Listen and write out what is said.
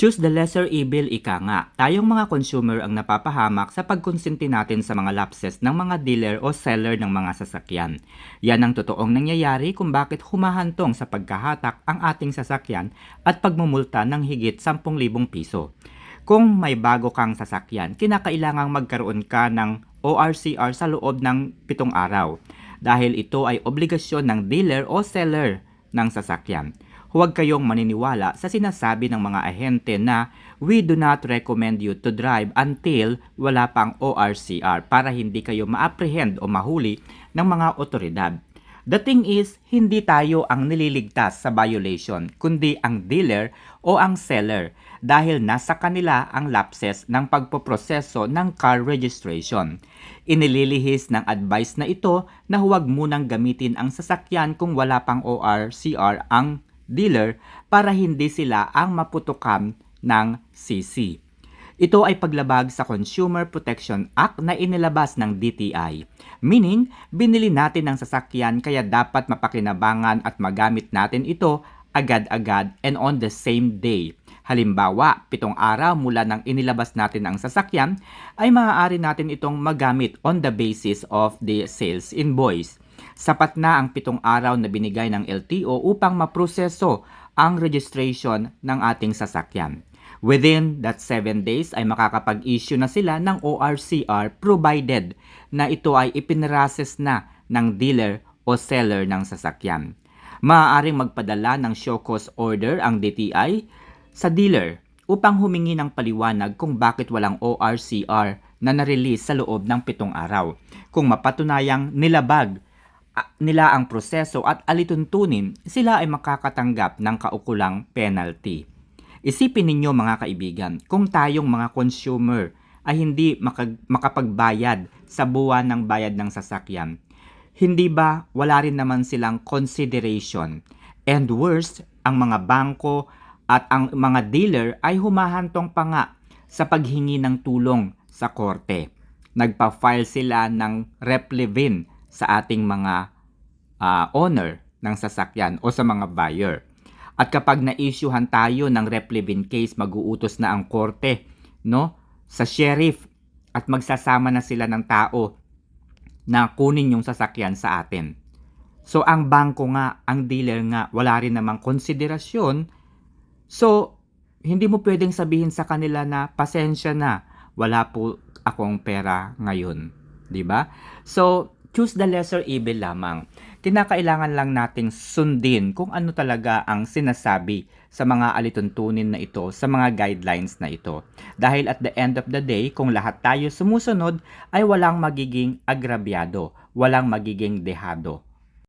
Choose the lesser evil ika nga. Tayong mga consumer ang napapahamak sa pagkonsinti natin sa mga lapses ng mga dealer o seller ng mga sasakyan. Yan ang totoong nangyayari kung bakit humahantong sa pagkahatak ang ating sasakyan at pagmumulta ng higit 10,000 piso. Kung may bago kang sasakyan, kinakailangang magkaroon ka ng ORCR sa loob ng pitong araw dahil ito ay obligasyon ng dealer o seller ng sasakyan. Huwag kayong maniniwala sa sinasabi ng mga ahente na we do not recommend you to drive until wala pang ORCR para hindi kayo ma-apprehend o mahuli ng mga otoridad. The thing is, hindi tayo ang nililigtas sa violation, kundi ang dealer o ang seller dahil nasa kanila ang lapses ng pagpoproseso ng car registration. Inililihis ng advice na ito na huwag munang gamitin ang sasakyan kung wala pang ORCR ang dealer para hindi sila ang maputukan ng CC. Ito ay paglabag sa Consumer Protection Act na inilabas ng DTI. Meaning, binili natin ang sasakyan kaya dapat mapakinabangan at magamit natin ito agad-agad and on the same day. Halimbawa, pitong araw mula nang inilabas natin ang sasakyan, ay maaari natin itong magamit on the basis of the sales invoice. Sapat na ang pitong araw na binigay ng LTO upang maproseso ang registration ng ating sasakyan. Within that 7 days ay makakapag-issue na sila ng ORCR provided na ito ay ipinrases na ng dealer o seller ng sasakyan. Maaaring magpadala ng show cause order ang DTI sa dealer upang humingi ng paliwanag kung bakit walang ORCR na na-release sa loob ng pitong araw. Kung mapatunayang nilabag nila ang proseso at alituntunin, sila ay makakatanggap ng kaukulang penalty. Isipin ninyo mga kaibigan, kung tayong mga consumer ay hindi makag- makapagbayad sa buwan ng bayad ng sasakyan, hindi ba wala rin naman silang consideration? And worst, ang mga bangko at ang mga dealer ay humahantong pa nga sa paghingi ng tulong sa korte. Nagpa-file sila ng replevin sa ating mga ah, owner ng sasakyan o sa mga buyer. At kapag na-issuehan tayo ng replevin case, mag-uutos na ang korte no, sa sheriff at magsasama na sila ng tao na kunin yung sasakyan sa atin. So ang bangko nga, ang dealer nga, wala rin namang konsiderasyon. So, hindi mo pwedeng sabihin sa kanila na pasensya na, wala po akong pera ngayon. 'Di ba? So, choose the lesser evil lamang. Kinakailangan lang nating sundin kung ano talaga ang sinasabi sa mga alituntunin na ito, sa mga guidelines na ito. Dahil at the end of the day, kung lahat tayo sumusunod, ay walang magiging agrabyado, walang magiging dehado.